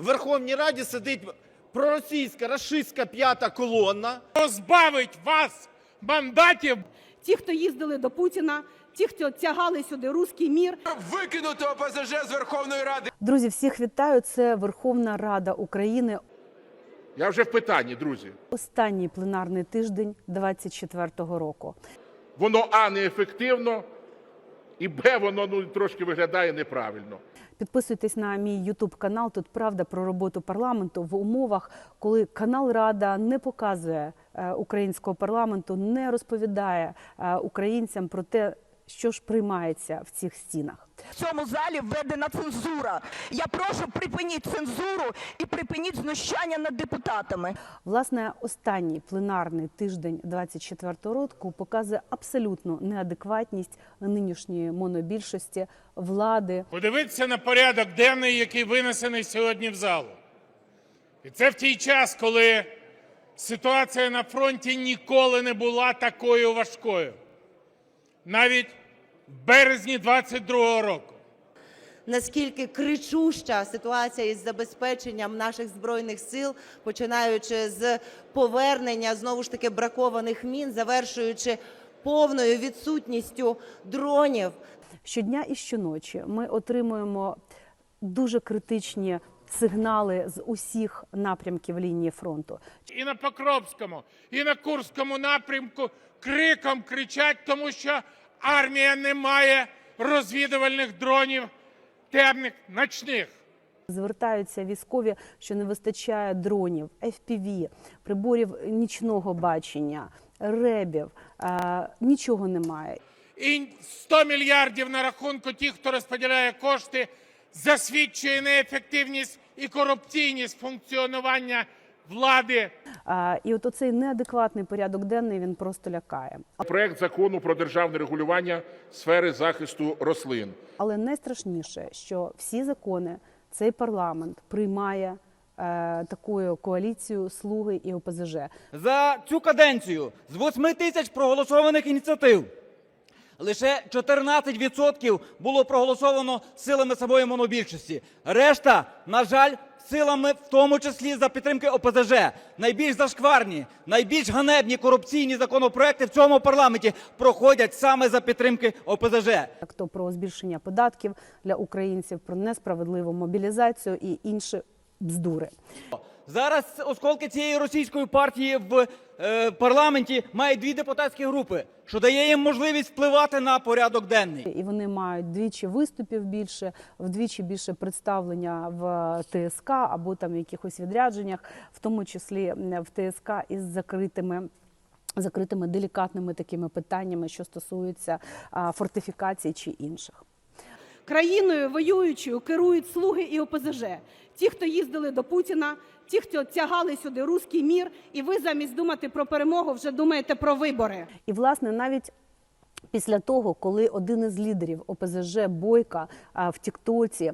в Верховній Раді сидить проросійська, рашистська п'ята колона. позбавить вас мандатів. ті, хто їздили до Путіна, ті, хто тягали сюди руський мір, Викинути ОПЗЖ з Верховної Ради. Друзі, всіх вітаю. Це Верховна Рада України. Я вже в питанні, друзі. Останній пленарний тиждень 24-го року. Воно А неефективно, і Б, воно ну, трошки виглядає неправильно. Підписуйтесь на мій Ютуб канал. Тут правда про роботу парламенту в умовах, коли канал Рада не показує е, українського парламенту, не розповідає е, українцям про те, що ж приймається в цих стінах. В цьому залі введена цензура. Я прошу припиніть цензуру і припиніть знущання над депутатами. Власне, останній пленарний тиждень 24-го року показує абсолютну неадекватність нинішньої монобільшості влади. Подивіться на порядок денний, який винесений сьогодні в залу. І це в той час, коли ситуація на фронті ніколи не була такою важкою. Навіть березні 22-го року. наскільки кричуща ситуація із забезпеченням наших збройних сил, починаючи з повернення знову ж таки бракованих мін, завершуючи повною відсутністю дронів. Щодня і щоночі ми отримуємо дуже критичні сигнали з усіх напрямків лінії фронту. І на Покровському, і на Курському напрямку криком кричать, тому що армія не має розвідувальних дронів темних ночних. Звертаються військові, що не вистачає дронів, FPV, приборів нічного бачення, ребів. Е, нічого немає. І 100 мільярдів на рахунку тих, хто розподіляє кошти, засвідчує неефективність і корупційність функціонування влади. Е, і от оцей неадекватний порядок денний він просто лякає. Проект закону про державне регулювання сфери захисту рослин. Але найстрашніше, що всі закони цей парламент приймає е, такою коаліцією слуги і ОПЗЖ. За цю каденцію з 8 тисяч проголосованих ініціатив лише 14% було проголосовано силами самої монобільшості. Решта, на жаль, силами, в тому числі за підтримки ОПЗЖ. Найбільш зашкварні, найбільш ганебні корупційні законопроекти в цьому парламенті проходять саме за підтримки ОПЗЖ. як то про збільшення податків для українців, про несправедливу мобілізацію і інші бздури. Зараз осколки цієї російської партії в е, парламенті мають дві депутатські групи, що дає їм можливість впливати на порядок денний. І вони мають двічі виступів більше, вдвічі більше представлення в ТСК або там якихось відрядженнях, в тому числі в ТСК із закритими. Закритими делікатними такими питаннями, що стосуються а, фортифікацій чи інших. Країною воюючою керують слуги і ОПЗЖ. Ті, хто їздили до Путіна, ті, хто тягали сюди руський мір, і ви замість думати про перемогу вже думаєте про вибори. І власне навіть після того, коли один із лідерів ОПЗЖ Бойка в Тіктоці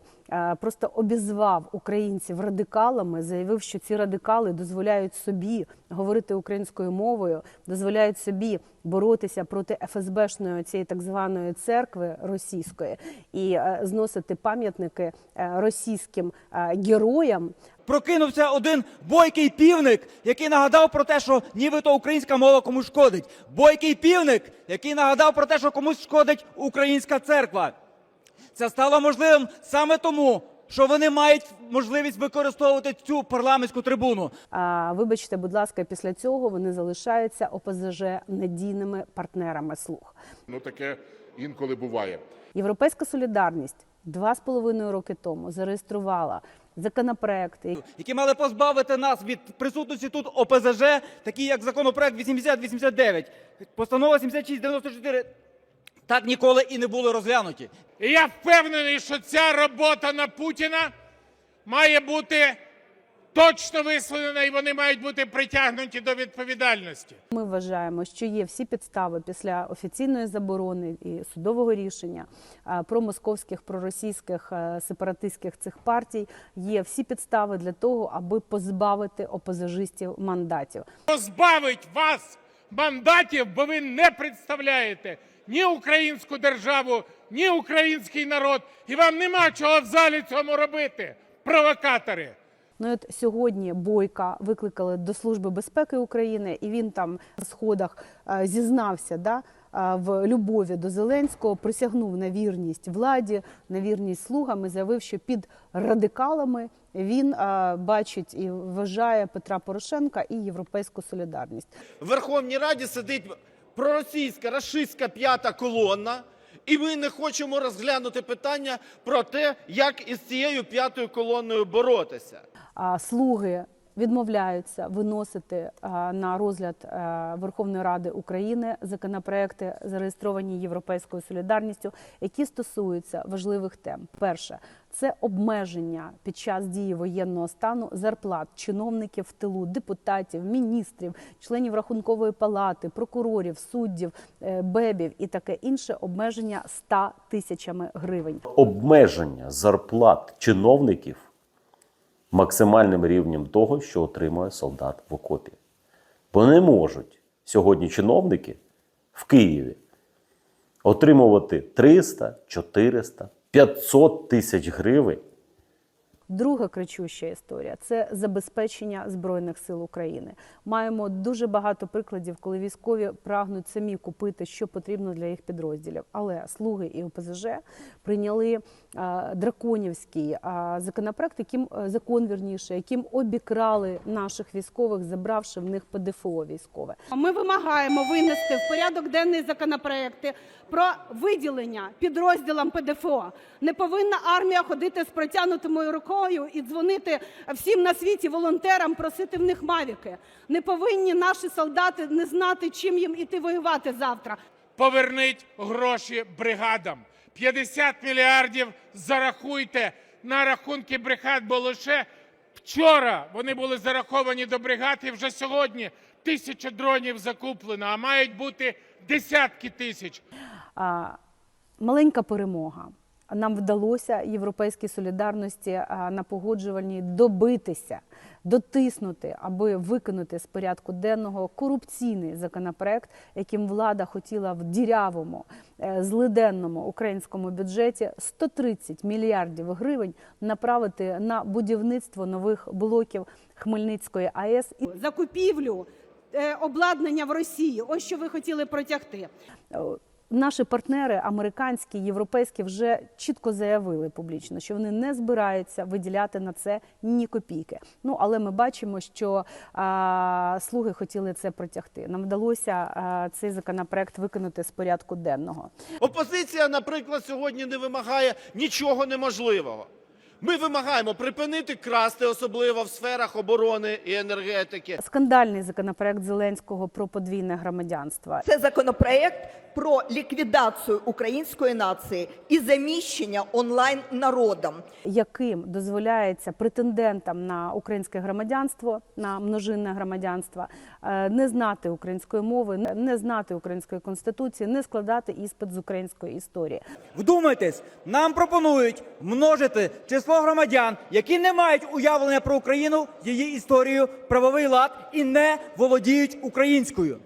просто обізвав українців радикалами, заявив, що ці радикали дозволяють собі говорити українською мовою, дозволяють собі боротися проти ФСБшної цієї так званої церкви російської і е, зносити пам'ятники е, російським е, героям. Прокинувся один бойкий півник, який нагадав про те, що нібито українська мова комусь шкодить. Бойкий півник, який нагадав про те, що комусь шкодить українська церква. Це стало можливим саме тому, що вони мають можливість використовувати цю парламентську трибуну. А, Вибачте, будь ласка, після цього вони залишаються ОПЗЖ надійними партнерами слуг. Ну таке інколи буває. Європейська солідарність два з половиною роки тому зареєструвала законопроекти, які мали позбавити нас від присутності тут ОПЗЖ, такі як законопроект 8089, постанова 7694, так ніколи і не були розглянуті. І я впевнений, що ця робота на Путіна має бути точно висловлена, і вони мають бути притягнуті до відповідальності. Ми вважаємо, що є всі підстави після офіційної заборони і судового рішення про московських, проросійських сепаратистських цих партій. Є всі підстави для того, аби позбавити опозажистів мандатів. Позбавить вас мандатів, бо ви не представляєте ні українську державу, ні український народ, і вам нема чого в залі цьому робити, провокатори. Ну от сьогодні Бойка викликали до Служби безпеки України, і він там на сходах е, зізнався да, е, в любові до Зеленського, присягнув на вірність владі, на вірність слугам і заявив, що під радикалами він е, бачить і вважає Петра Порошенка і європейську солідарність. В Верховній Раді сидить проросійська, рашистська п'ята колона, і ми не хочемо розглянути питання про те, як із цією п'ятою колоною боротися. Слуги відмовляються виносити на розгляд Верховної Ради України законопроекти, зареєстровані Європейською солідарністю, які стосуються важливих тем. Перше це обмеження під час дії воєнного стану зарплат чиновників в тилу, депутатів, міністрів, членів рахункової палати, прокурорів, суддів, е, бебів і таке інше обмеження 100 тисячами гривень. обмеження зарплат чиновників максимальним рівнем того, що отримує солдат в окопі. Бо не можуть сьогодні чиновники в Києві отримувати 300, 400, 500 тисяч гривень Друга кричуща історія це забезпечення збройних сил України. Маємо дуже багато прикладів, коли військові прагнуть самі купити, що потрібно для їх підрозділів. Але слуги і ОПЗЖ прийняли е, драконівський е, законопроект, яким е, закон вірніше, яким обікрали наших військових, забравши в них ПДФО військове. Ми вимагаємо винести в порядок денний законопроекти про виділення підрозділам ПДФО. Не повинна армія ходити з протягнутою рукою і дзвонити всім на світі волонтерам, просити в них мавіки. Не повинні наші солдати не знати, чим їм іти воювати завтра. Поверніть гроші бригадам. 50 мільярдів зарахуйте на рахунки бригад, бо лише вчора вони були зараховані до бригад, і вже сьогодні тисяча дронів закуплено, а мають бути десятки тисяч. А, маленька перемога. Нам вдалося європейській солідарності на погоджувальній добитися, дотиснути, аби викинути з порядку денного корупційний законопроект, яким влада хотіла в дірявому, е, злиденному українському бюджеті 130 мільярдів гривень направити на будівництво нових блоків Хмельницької АЕС і Закупівлю е, обладнання в Росії. Ось що ви хотіли протягти. Наші партнери, американські, європейські, вже чітко заявили публічно, що вони не збираються виділяти на це ні копійки. Ну але ми бачимо, що а, слуги хотіли це протягти. Нам вдалося а, цей законопроект викинути з порядку денного. Опозиція, наприклад, сьогодні не вимагає нічого неможливого. Ми вимагаємо припинити красти, особливо в сферах оборони і енергетики. Скандальний законопроект Зеленського про подвійне громадянство. Це законопроект про ліквідацію української нації і заміщення онлайн народом. яким дозволяється претендентам на українське громадянство, на множинне громадянство, е, не знати української мови, не- не знати української конституції, не складати іспит з української історії. Вдумайтесь, нам пропонують множити число громадян, які не мають уявлення про Україну, її історію, правовий лад і не володіють українською.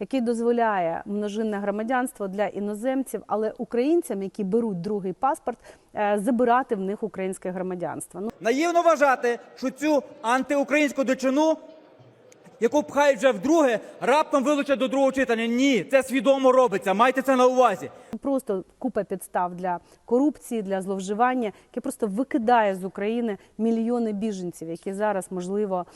який дозволяє множинне громадянство для іноземців, але українцям, які беруть другий паспорт, е, забирати в них українське громадянство. Ну Наївно вважати, що цю антиукраїнську дичину, яку пхають вже вдруге, раптом вилучать до другого читання. Ні, це свідомо робиться. Майте це на увазі. просто купа підстав для корупції, для зловживання, яке просто викидає з України мільйони біженців, які зараз можливо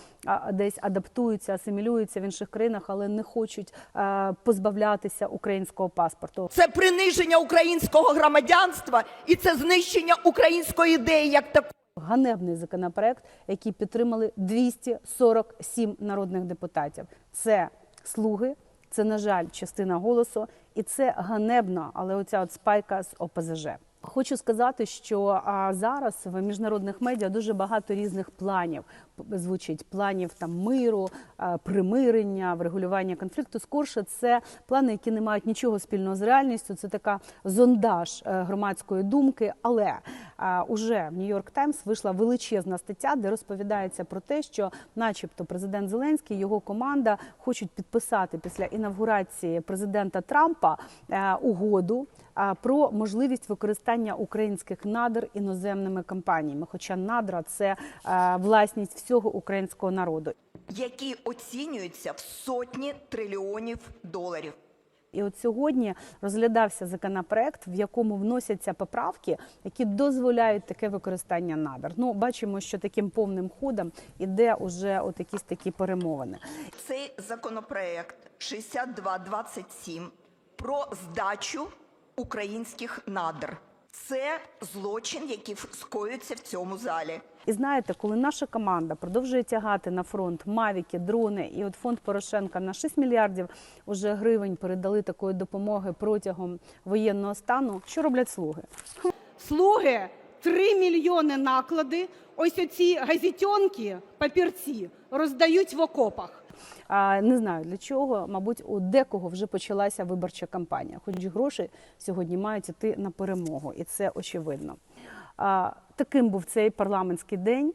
десь адаптуються, асимілюються в інших країнах, але не хочуть е, позбавлятися українського паспорту. Це приниження українського громадянства і це знищення української ідеї як такої. Ганебний законопроект, який підтримали 247 народних депутатів. Це слуги, це, на жаль, частина голосу, і це ганебно, але оця от спайка з ОПЗЖ. Хочу сказати, що зараз в міжнародних медіа дуже багато різних планів звучить планів там миру, примирення, врегулювання конфлікту. Скорше це плани, які не мають нічого спільного з реальністю. Це така зондаж е, громадської думки. Але уже в Нью-Йорк Таймс вийшла величезна стаття, де розповідається про те, що, начебто, президент Зеленський його команда хочуть підписати після інавгурації президента Трампа е, угоду про можливість використання використання українських надр іноземними компаніями. Хоча надра це е, власність всього українського народу. які оцінюються в сотні трильйонів доларів. І от сьогодні розглядався законопроект, в якому вносяться поправки, які дозволяють таке використання надр. Ну бачимо, що таким повним ходом іде уже от якісь такі перемовини. Цей законопроект 6227 про здачу українських надр. Це злочин, який скоюється в цьому залі. І знаєте, коли наша команда продовжує тягати на фронт мавіки, дрони, і от фонд Порошенка на 6 мільярдів уже гривень передали такої допомоги протягом воєнного стану. Що роблять слуги? Слуги 3 мільйони наклади. Ось оці газетенки, папірці роздають в окопах. Не знаю для чого. Мабуть, у декого вже почалася виборча кампанія. Хоч гроші сьогодні мають іти на перемогу, і це очевидно. Таким був цей парламентський день.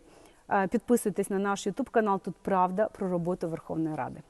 Підписуйтесь на наш Ютуб канал. Тут правда про роботу Верховної Ради.